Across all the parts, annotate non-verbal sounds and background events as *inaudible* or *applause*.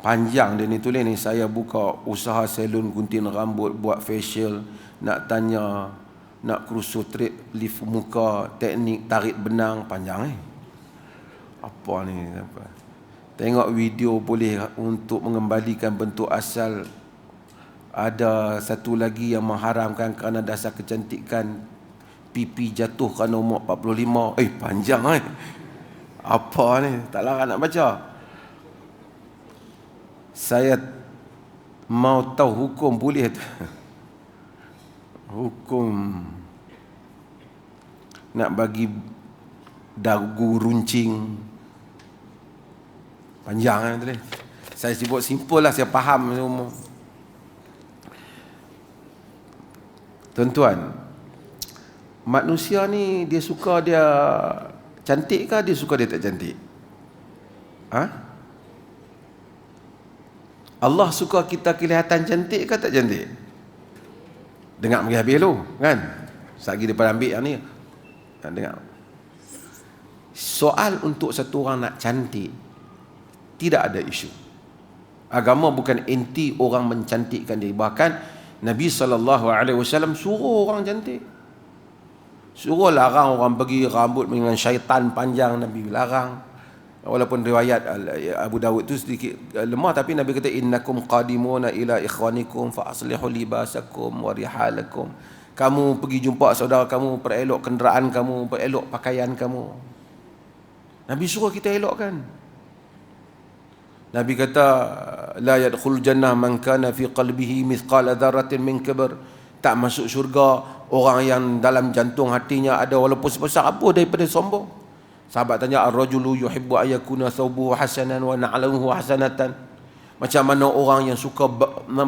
panjang dia ni tulis ni saya buka usaha salon gunting rambut buat facial nak tanya nak kursus trip lift muka teknik tarik benang panjang eh apa ni? Apa? Tengok video boleh untuk mengembalikan bentuk asal. Ada satu lagi yang mengharamkan kerana dasar kecantikan. Pipi jatuh kerana umur 45 eh panjang eh apa ni? Tak larang nak baca saya mau tahu hukum boleh? Hukum nak bagi dagu runcing. Panjang kan tadi saya sebut simple lah saya faham tuan-tuan manusia ni dia suka dia cantik ke dia suka dia tak cantik? Ha? Allah suka kita kelihatan cantik ke tak cantik? Dengar pergi habis dulu, kan? Sagi depan ambil yang ni. Dengar. Soal untuk satu orang nak cantik tidak ada isu. Agama bukan inti orang mencantikkan diri. Bahkan Nabi SAW suruh orang cantik. Suruh larang orang pergi rambut dengan syaitan panjang Nabi larang walaupun riwayat Abu Dawud tu sedikit eh, lemah tapi Nabi kata innakum qadimuna ila ikhwanikum fa aslihu libasakum wa rihalakum. Kamu pergi jumpa saudara kamu perelok kenderaan kamu perelok pakaian kamu. Nabi suruh kita elokkan. Nabi kata la yadkhul jannah man kana fi qalbihi mithqala dzarratin min kibr. Tak masuk syurga orang yang dalam jantung hatinya ada walaupun sebesar apa daripada sombong Sahabat tanya ar-rajulu yuhibbu ayakuna thawbuhu hasanan wa na'luhu hasanatan. Macam mana orang yang suka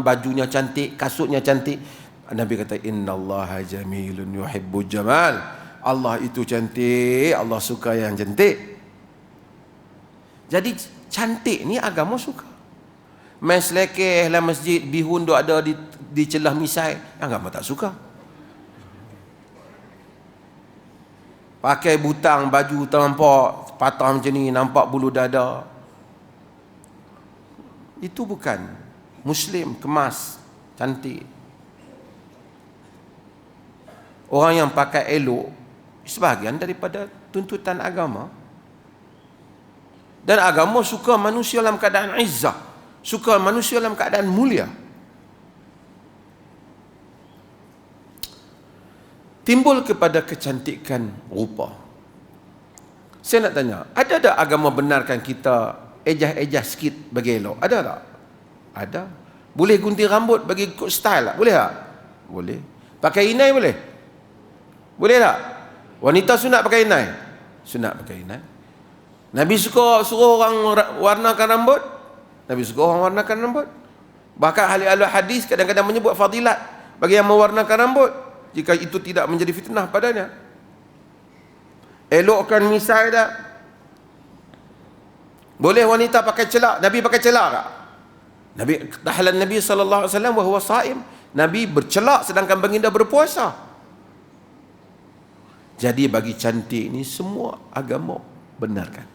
bajunya cantik, kasutnya cantik. Nabi kata innallaha jamilun yuhibbu jamal. Allah itu cantik, Allah suka yang cantik. Jadi cantik ni agama suka. Mes lekeh lah masjid bihun duk ada di di celah misai, agama tak suka. Pakai butang baju terlampau patah macam ni nampak bulu dada. Itu bukan muslim kemas cantik. Orang yang pakai elok sebahagian daripada tuntutan agama. Dan agama suka manusia dalam keadaan izzah, suka manusia dalam keadaan mulia. Timbul kepada kecantikan rupa. Saya nak tanya, ada tak agama benarkan kita ejah-ejah sikit bagi elok? Ada tak? Ada. Boleh gunting rambut bagi ikut style tak? Boleh tak? Boleh. Pakai inai boleh? Boleh tak? Wanita sunat pakai inai? Sunat pakai inai. Nabi suka suruh orang warnakan rambut? Nabi suka orang warnakan rambut? Bahkan ahli-ahli hadis kadang-kadang menyebut fadilat bagi yang mewarnakan rambut jika itu tidak menjadi fitnah padanya. Elokkan misai dah. Boleh wanita pakai celak? Nabi pakai celak tak? Nabi tahlan nabi sallallahu alaihi wasallam wa huwa saim. Nabi bercelak sedangkan baginda berpuasa. Jadi bagi cantik ni semua agama benarkan.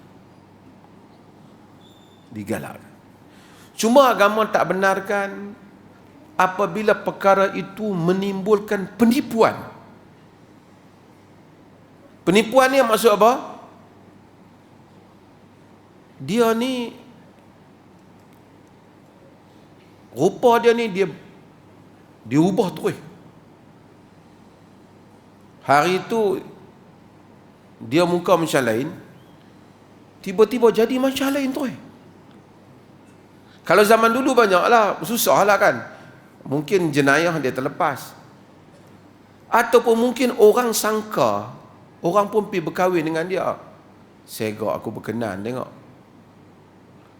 Digalakkan. Cuma agama tak benarkan apabila perkara itu menimbulkan penipuan. Penipuan ni maksud apa? Dia ni rupa dia ni dia diubah terus. Hari itu dia muka macam lain tiba-tiba jadi macam lain terus. Kalau zaman dulu banyaklah susahlah kan mungkin jenayah dia terlepas. Ataupun mungkin orang sangka orang pun pergi berkahwin dengan dia. Segak aku berkenan tengok.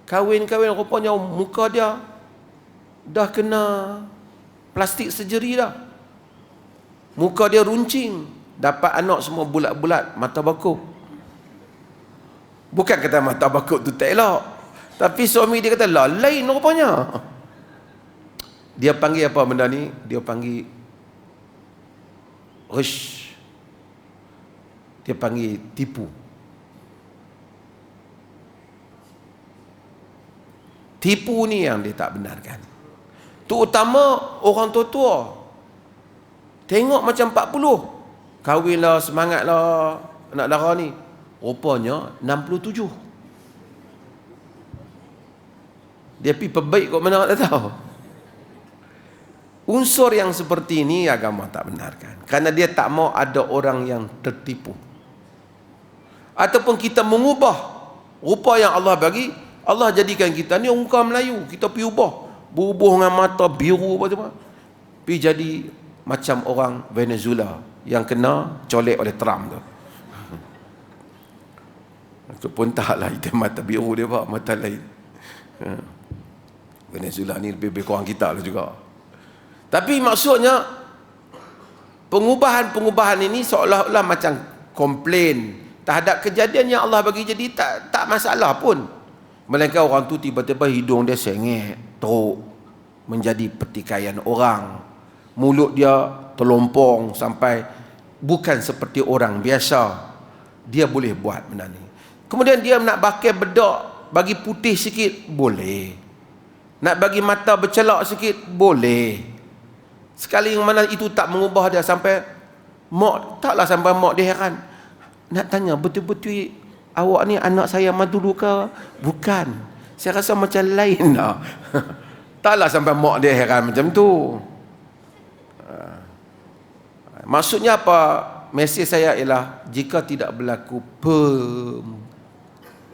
Kahwin-kahwin rupanya muka dia dah kena plastik sejeri dah. Muka dia runcing. Dapat anak semua bulat-bulat mata bakuk bukan kata mata bakuk tu tak elok. Tapi suami dia kata lah lain rupanya dia panggil apa benda ni? Dia panggil Rish. Dia panggil tipu. Tipu ni yang dia tak benarkan. Terutama orang tua-tua. Tengok macam 40. Kahwinlah, semangatlah anak dara ni. Rupanya 67. Dia pergi perbaik kot mana tak tahu. Unsur yang seperti ini agama tak benarkan. Kerana dia tak mau ada orang yang tertipu. Ataupun kita mengubah rupa yang Allah bagi, Allah jadikan kita ni orang Melayu. Kita pergi ubah. Berubah dengan mata biru apa semua. Pergi jadi macam orang Venezuela yang kena colek oleh Trump tu. *laughs* Itu pun taklah itu mata biru dia pak, mata lain. Ha. Venezuela ni lebih, lebih kurang kita lah juga. Tapi maksudnya pengubahan-pengubahan ini seolah-olah macam komplain terhadap kejadian yang Allah bagi jadi tak tak masalah pun. Melainkan orang tu tiba-tiba hidung dia sengit, teruk, menjadi pertikaian orang. Mulut dia terlompong sampai bukan seperti orang biasa. Dia boleh buat benda ni. Kemudian dia nak pakai bedak bagi putih sikit, boleh. Nak bagi mata bercelak sikit, boleh. Sekali yang mana itu tak mengubah dia sampai mak taklah sampai mak dia heran. Nak tanya betul-betul awak ni anak saya dulu ke? Bukan. Saya rasa macam lain lah. *laughs* Taklah sampai mak dia heran macam tu. Ha. Maksudnya apa? Mesej saya ialah jika tidak berlaku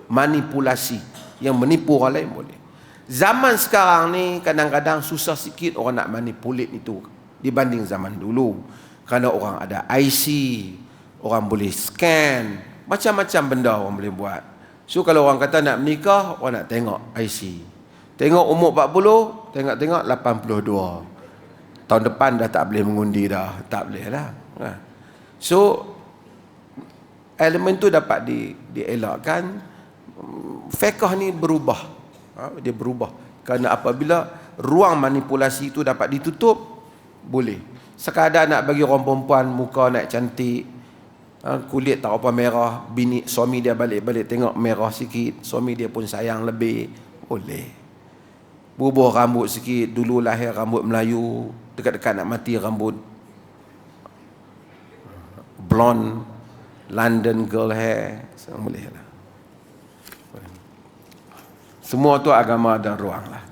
manipulasi yang menipu orang lain boleh. Zaman sekarang ni kadang-kadang susah sikit orang nak manipulate itu dibanding zaman dulu. Kerana orang ada IC, orang boleh scan, macam-macam benda orang boleh buat. So kalau orang kata nak menikah, orang nak tengok IC. Tengok umur 40, tengok-tengok 82. Tahun depan dah tak boleh mengundi dah. Tak boleh lah. Ha. So, elemen tu dapat di, dielakkan. Fekah ni berubah. Ha, dia berubah. Kerana apabila ruang manipulasi itu dapat ditutup, boleh. Sekadar nak bagi orang perempuan muka nak cantik, ha, kulit tak apa merah bini suami dia balik-balik tengok merah sikit suami dia pun sayang lebih boleh bubuh rambut sikit dulu lahir rambut Melayu dekat-dekat nak mati rambut blonde London girl hair semua boleh lah semua tu agama ada ruang lah